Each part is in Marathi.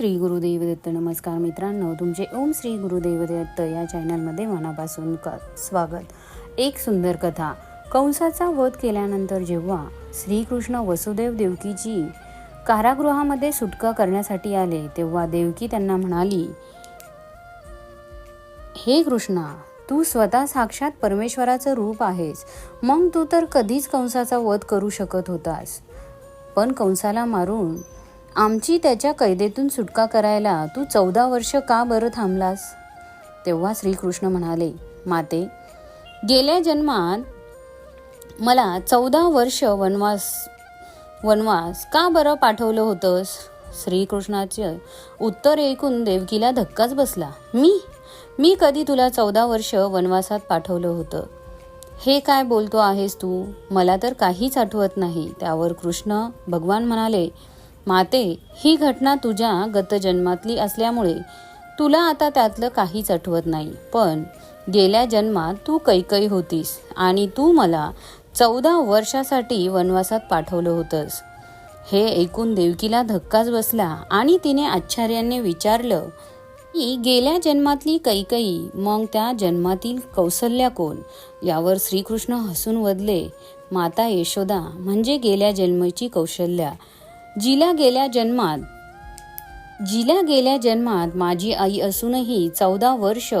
श्री गुरुदेव दत्त नमस्कार मित्रांनो तुमचे ओम श्री गुरुदेव दत्त या चॅनलमध्ये मनापासून क स्वागत. एक सुंदर कथा. कंसाचा वध केल्यानंतर जेव्हा श्रीकृष्ण वसुदेव देवकीची कारागृहामध्ये सुटका करण्यासाठी आले तेव्हा देवकी त्यांना म्हणाली हे कृष्णा तू स्वतः साक्षात परमेश्वराचं रूप आहेस. मग तू तर कधीच कंसाचा वध करू शकत होतास. पण कंसाला मारून आमची त्याच्या कैदेतून सुटका करायला तू चौदा वर्ष का बरं थांबलास? तेव्हा श्रीकृष्ण म्हणाले माते गेल्या जन्मात मला चौदा वर्ष वनवास वनवास का बरं पाठवलं होतंस? श्रीकृष्णाचे उत्तर ऐकून देवकीला धक्काच बसला. मी? मी कधी तुला चौदा वर्ष वनवासात पाठवलं होतं? हे काय बोलतो आहेस तू? मला तर काहीच आठवत नाही. त्यावर कृष्ण भगवान म्हणाले माते ही घटना तुझ्या गतजन्मातली असल्यामुळे तुला आता त्यातलं काहीच आठवत नाही. पण गेल्या जन्मात तू कैकई होतीस आणि तू मला चौदा वर्षासाठी वनवासात पाठवलं होतंस. हे ऐकून देवकीला धक्काच बसला आणि तिने आश्चर्याने विचारलं की गेल्या जन्मातली कैकई मग त्या जन्मातील कौसल्या कोण यावर श्रीकृष्ण हसून वदले माता यशोदा म्हणजे गेल्या जन्माची कौशल्या. जिला गेल्या जन्मात जिला गेल्या जन्मात माझी आई असूनही चौदा वर्ष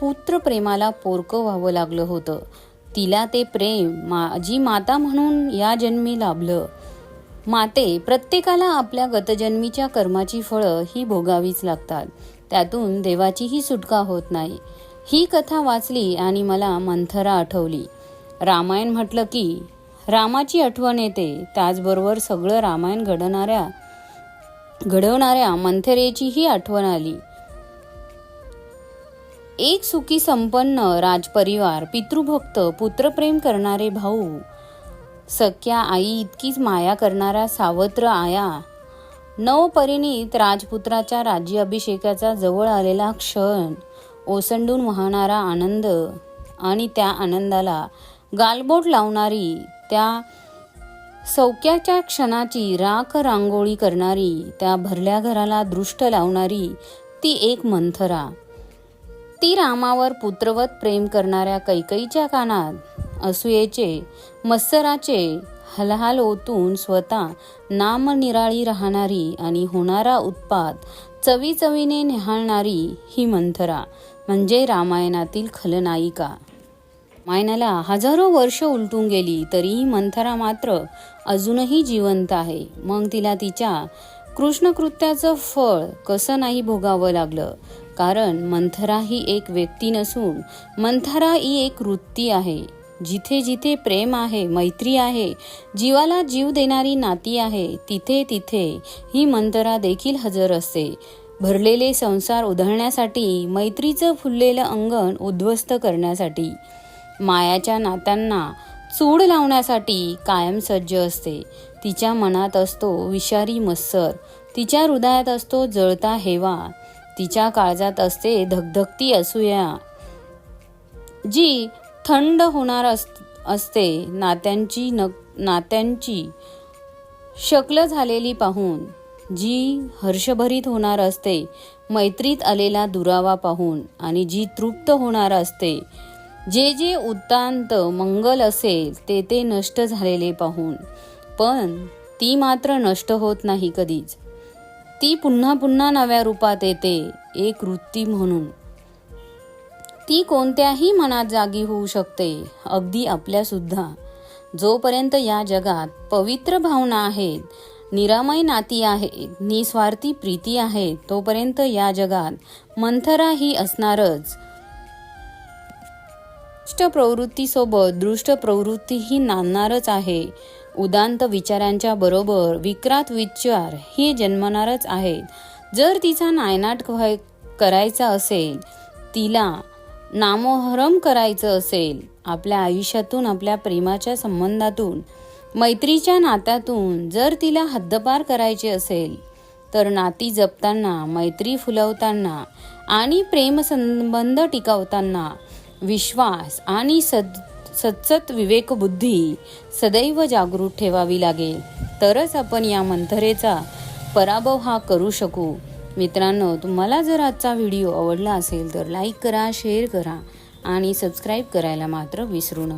पुत्रप्रेमाला पोरकं व्हावं लागलं होतं. तिला ते प्रेम माझी माता म्हणून या जन्मी लाभलं. माते प्रत्येकाला आपल्या गतजन्मीच्या कर्माची फळं ही भोगावीच लागतात. त्यातून देवाचीही सुटका होत नाही. ही कथा वाचली आणि मला मंथरा आठवली. रामायण म्हटलं की रामाची आठवण येते. त्याचबरोबर सगळं रामायण घडणाऱ्या घडवणाऱ्या मंथरेचीही आठवण आली. एक सुखी संपन्न राजपरिवार पितृभक्त पुत्रप्रेम करणारे भाऊ सख्या आई इतकीच माया करणारा सावत्र आया. नवपरिणीत राजपुत्राच्या राज्याभिषेकाचा जवळ आलेला क्षण ओसंडून वाहणारा आनंद आणि त्या आनंदाला गालबोट लावणारी त्या सौक्याच्या क्षणाची राख रांगोळी करणारी त्या भरल्या घराला दृष्ट लावणारी ती एक मंथरा. ती रामावर पुत्रवत प्रेम करणाऱ्या कैकईच्या कानात असूयेचे मत्सराचे हलहाल ओतून स्वतः नामनिराळी राहणारी आणि होणारा उत्पात चवी चवीने निहाळणारी ही मंथरा म्हणजे रामायणातील खलनायिका. मायनाला हजारो वर्ष उलटून गेली तरीही मंथरा मात्र अजूनही जिवंत आहे. मग तिला तिच्या कृष्णकृत्याचं फळ कसं नाही भोगावं लागलं? कारण मंथरा ही एक व्यक्ती नसून मंथरा ही एक वृत्ती आहे. जिथे जिथे प्रेम आहे मैत्री आहे जीवाला जीव देणारी नाती आहे तिथे तिथे ही मंथरा देखील हजर असते. भरलेले संसार उधळण्यासाठी मैत्रीचं फुललेलं अंगण उद्ध्वस्त करण्यासाठी. मायाच्या नात्यांना चूड लावण्यासाठी कायम सज्ज असते. तिच्या मनात असतो विषारी मत्सर. तिच्या हृदयात असतो जळता हेवा. तिच्या काळजात असते धगधगती असूया. जी थंड होणार अस असते नात्यांची न नात्यांची शकल झालेली पाहून जी हर्षभरीत होणार असते मैत्रीत आलेला दुरावा पाहून आणि जी तृप्त होणार असते जे जे उत्तांत मंगल असेल ते ते नष्ट झालेले पाहून. पण ती मात्र नष्ट होत नाही कधीच. ती पुन्हा पुन्हा नव्या रूपात येते एक वृत्ती म्हणून. ती कोणत्याही मनात जागी होऊ शकते अगदी आपल्यासुद्धा. जोपर्यंत या जगात पवित्र भावना आहेत निरामय नाती आहेत निस्वार्थी प्रीती आहे तोपर्यंत या जगात मंथरा ही असणारच. दुष्ट प्रवृत्तीसोबत दृष्ट प्रवृत्ती ही नांदणारच आहे. उदांत विचारांच्या बरोबर विक्रात विचार ही जन्मणारच आहेत. जर तिचा नायनाट व्हाय- करायचा असेल तिला नामोहरम करायचं असेल आपल्या आयुष्यातून आपल्या प्रेमाच्या संबंधातून मैत्रीच्या नात्यातून जर तिला हद्दपार करायचे असेल तर नाती जपताना मैत्री फुलवताना आणि प्रेमसंबंध टिकवताना विश्वास आणि सद सतसत विवेकबुद्धी सदैव जागृत ठेवावी लागेल. तरच आपण या मंथरेचा पराभव हा करू शकू. मित्रांनो तुम्हाला जर आजचा व्हिडिओ आवडला असेल तर लाईक करा शेअर करा आणि सबस्क्राईब करायला मात्र विसरू नका.